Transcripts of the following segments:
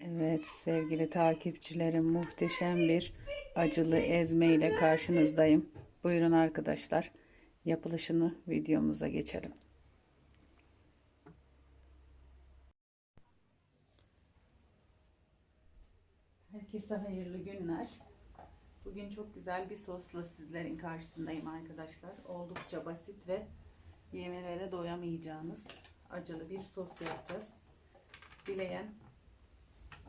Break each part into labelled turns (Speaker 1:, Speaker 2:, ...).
Speaker 1: Evet sevgili takipçilerim muhteşem bir acılı ezme ile karşınızdayım. Buyurun arkadaşlar yapılışını videomuza geçelim. Herkese hayırlı günler. Bugün çok güzel bir sosla sizlerin karşısındayım arkadaşlar. Oldukça basit ve yemelere doyamayacağınız acılı bir sos yapacağız. Dileyen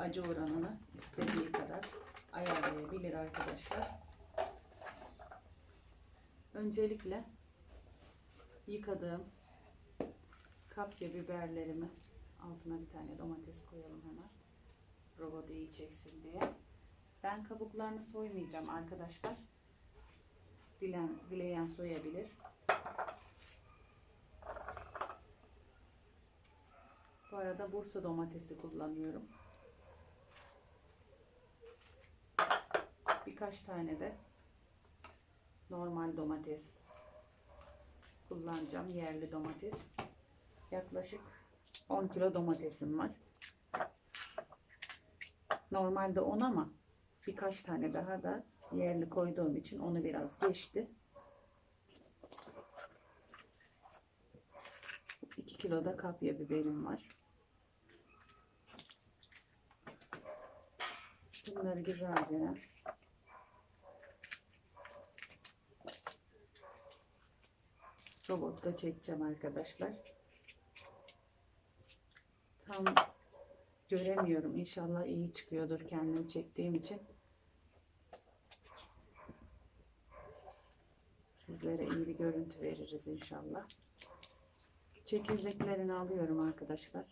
Speaker 1: acı oranını istediği kadar ayarlayabilir arkadaşlar. Öncelikle yıkadığım kapya biberlerimi altına bir tane domates koyalım hemen. Robotu iyi çeksin diye. Ben kabuklarını soymayacağım arkadaşlar. Dilen, dileyen soyabilir. Bu arada Bursa domatesi kullanıyorum. Birkaç tane de normal domates kullanacağım. Yerli domates. Yaklaşık 10 kilo domatesim var. Normalde 10 ama birkaç tane daha da yerli koyduğum için onu biraz geçti. 2 kilo da kapya biberim var. Bunları güzelce robotta çekeceğim arkadaşlar. Tam göremiyorum. İnşallah iyi çıkıyordur kendim çektiğim için. Sizlere iyi bir görüntü veririz inşallah. Çekirdeklerini alıyorum arkadaşlar.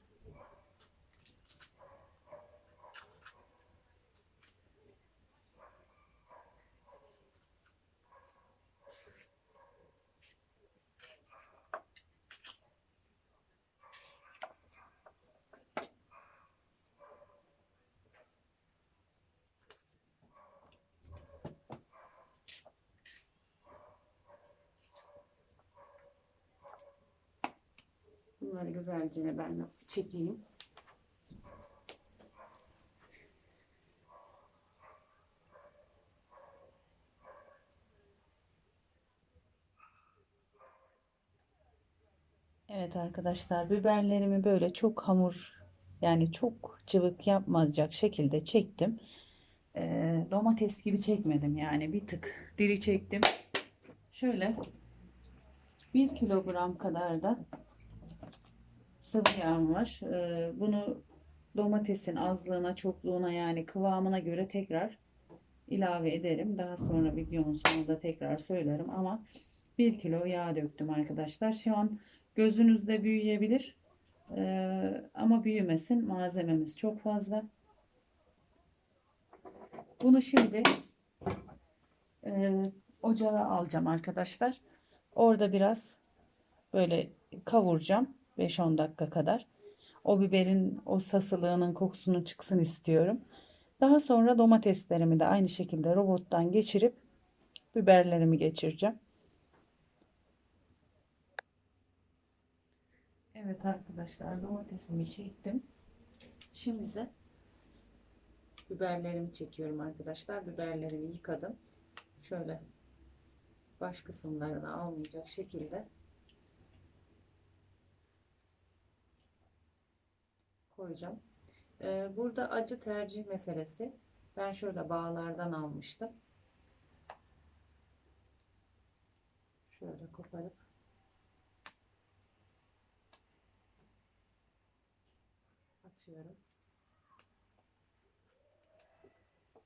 Speaker 1: Bunları güzelce ben çekeyim. Evet arkadaşlar biberlerimi böyle çok hamur yani çok cıvık yapmayacak şekilde çektim. Ee, domates gibi çekmedim yani bir tık diri çektim. Şöyle 1 kilogram kadar da sıvı yağım var. Ee, bunu domatesin azlığına, çokluğuna yani kıvamına göre tekrar ilave ederim. Daha sonra videonun sonunda tekrar söylerim ama 1 kilo yağ döktüm arkadaşlar. Şu an gözünüzde büyüyebilir. Ee, ama büyümesin. Malzememiz çok fazla. Bunu şimdi e, ocağa alacağım arkadaşlar. Orada biraz böyle kavuracağım. 5-10 dakika kadar. O biberin o sasılığının kokusunu çıksın istiyorum. Daha sonra domateslerimi de aynı şekilde robottan geçirip biberlerimi geçireceğim. Evet arkadaşlar domatesimi çektim. Şimdi de biberlerimi çekiyorum arkadaşlar. Biberlerimi yıkadım. Şöyle baş kısımlarını almayacak şekilde koyacağım. Ee, burada acı tercih meselesi. Ben şöyle bağlardan almıştım. Şöyle koparıp atıyorum.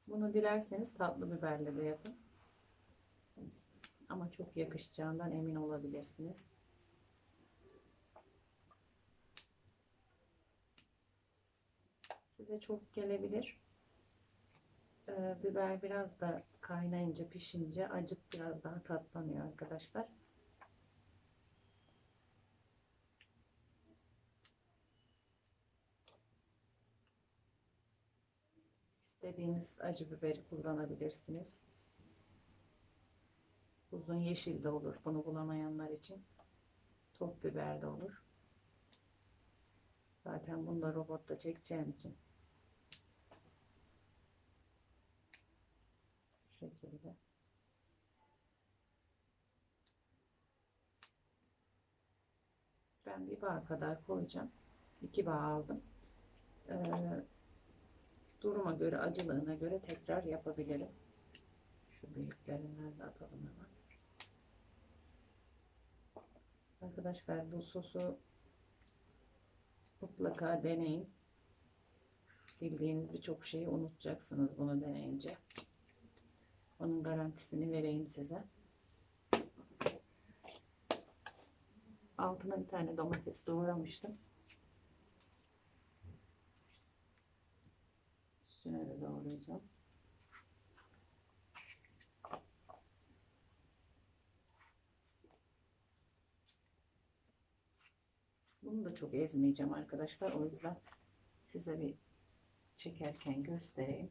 Speaker 1: Bunu dilerseniz tatlı biberle de yapın. Ama çok yakışacağından emin olabilirsiniz. Size çok gelebilir. Ee, biber biraz da kaynayınca, pişince acıt biraz daha tatlanıyor arkadaşlar. İstediğiniz acı biberi kullanabilirsiniz. Uzun yeşil de olur bunu bulamayanlar için. Top biber de olur. Zaten bunu da robotta çekeceğim için şekilde. Ben bir bağ kadar koyacağım. İki bağ aldım. Ee, duruma göre, acılığına göre tekrar yapabilirim. Şu büyüklerinden de atalım hemen. Arkadaşlar bu sosu mutlaka deneyin. Bildiğiniz birçok şeyi unutacaksınız bunu deneyince. Onun garantisini vereyim size. Altına bir tane domates doğramıştım. Üstüne de doğrayacağım. Bunu da çok ezmeyeceğim arkadaşlar. O yüzden size bir çekerken göstereyim.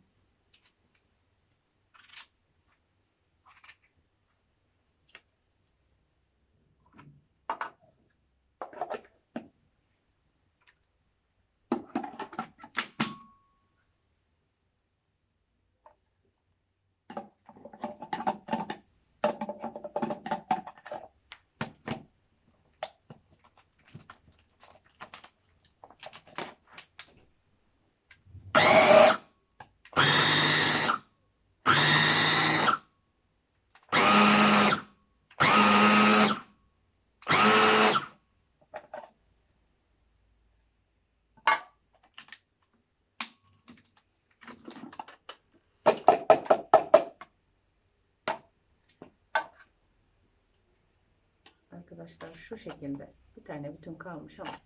Speaker 1: Arkadaşlar şu şekilde bir tane bütün kalmış ama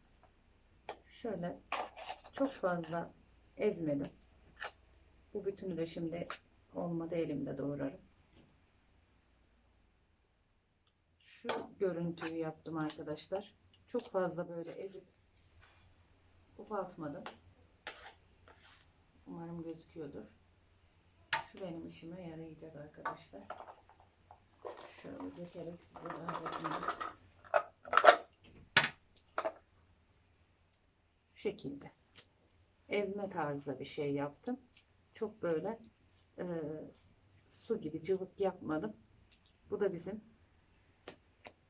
Speaker 1: şöyle çok fazla ezmedim. Bu bütünü de şimdi olmadı elimde doğrarım. Şu görüntüyü yaptım arkadaşlar. Çok fazla böyle ezip ufaltmadım. Umarım gözüküyordur. Şu benim işime yarayacak arkadaşlar. Şöyle dökerek size öğreteyim. Şu şekilde. Ezme tarzda bir şey yaptım. Çok böyle e, su gibi cıvık yapmadım. Bu da bizim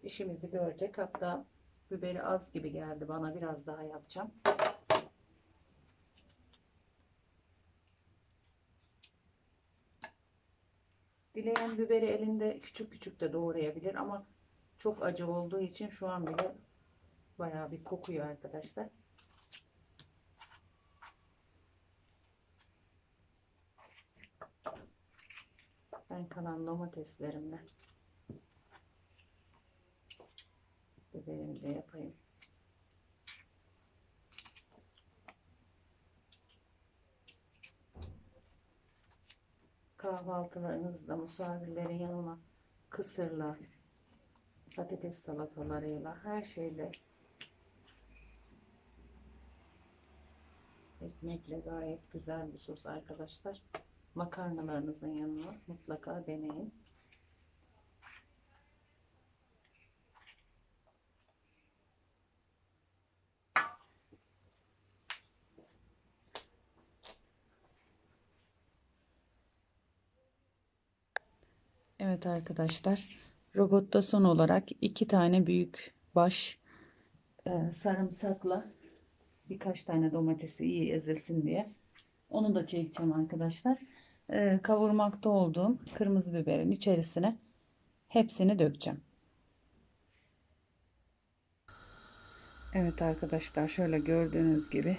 Speaker 1: işimizi görecek. Hatta biberi az gibi geldi bana. Biraz daha yapacağım. Dileyen biberi elinde küçük küçük de doğrayabilir ama çok acı olduğu için şu an bile bayağı bir kokuyor arkadaşlar. Ben kalan domateslerimle biberimi de yapayım. Kahvaltılarınızda misafirlerin yanına kısırla, patates salatalarıyla, her şeyle ekmekle gayet güzel bir sos arkadaşlar. Makarnalarınızın yanına mutlaka deneyin. Evet arkadaşlar. Robotta son olarak iki tane büyük baş e, sarımsakla birkaç tane domatesi iyi ezilsin diye. Onu da çekeceğim arkadaşlar. E, kavurmakta olduğum kırmızı biberin içerisine hepsini dökeceğim. Evet arkadaşlar şöyle gördüğünüz gibi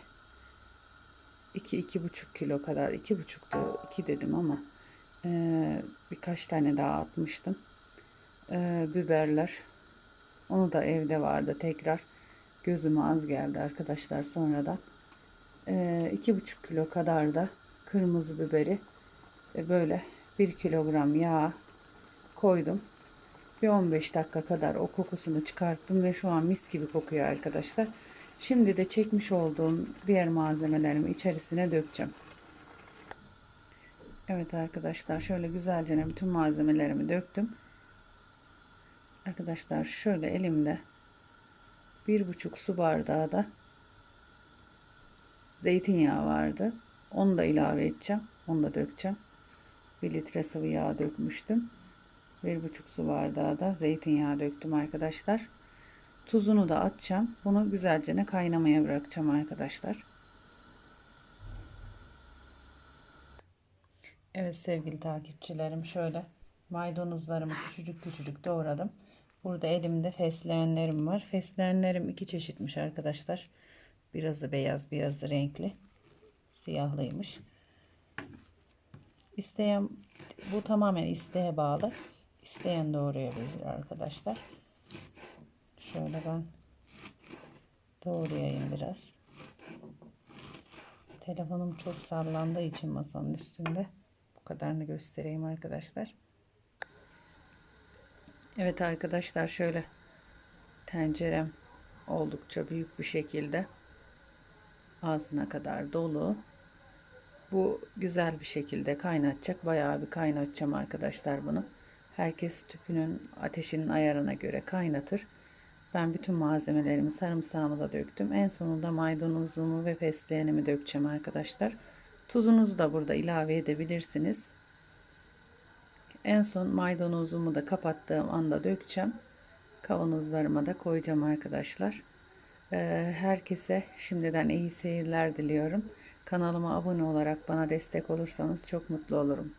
Speaker 1: 2-2,5 kilo kadar 2,5 2 dedim ama ee, birkaç tane daha atmıştım. Ee, biberler. Onu da evde vardı tekrar. Gözüme az geldi arkadaşlar sonradan. Ee, iki buçuk kilo kadar da kırmızı biberi e, böyle bir kilogram yağ koydum. Bir 15 dakika kadar o kokusunu çıkarttım ve şu an mis gibi kokuyor arkadaşlar. Şimdi de çekmiş olduğum diğer malzemelerimi içerisine dökeceğim. Evet arkadaşlar şöyle güzelce bütün malzemelerimi döktüm. Arkadaşlar şöyle elimde bir buçuk su bardağı da zeytinyağı vardı. Onu da ilave edeceğim. Onu da dökeceğim. Bir litre sıvı yağ dökmüştüm. Bir buçuk su bardağı da zeytinyağı döktüm arkadaşlar. Tuzunu da atacağım. Bunu güzelce kaynamaya bırakacağım arkadaşlar. Evet sevgili takipçilerim şöyle maydanozlarımı küçücük küçücük doğradım. Burada elimde fesleğenlerim var. Fesleğenlerim iki çeşitmiş arkadaşlar. Birazı beyaz, birazı renkli. Siyahlıymış. İsteyen bu tamamen isteğe bağlı. İsteyen doğrayabilir arkadaşlar. Şöyle ben doğrayayım biraz. Telefonum çok sallandığı için masanın üstünde. Kadarını göstereyim arkadaşlar. Evet arkadaşlar şöyle tencerem oldukça büyük bir şekilde ağzına kadar dolu. Bu güzel bir şekilde kaynatacak. Bayağı bir kaynatacağım arkadaşlar bunu. Herkes tüpünün ateşinin ayarına göre kaynatır. Ben bütün malzemelerimi sarımsağımı da döktüm. En sonunda maydanozumu ve fesleğenimi dökeceğim arkadaşlar. Tuzunuzu da burada ilave edebilirsiniz. En son maydanozumu da kapattığım anda dökeceğim. Kavanozlarıma da koyacağım arkadaşlar. Ee, herkese şimdiden iyi seyirler diliyorum. Kanalıma abone olarak bana destek olursanız çok mutlu olurum.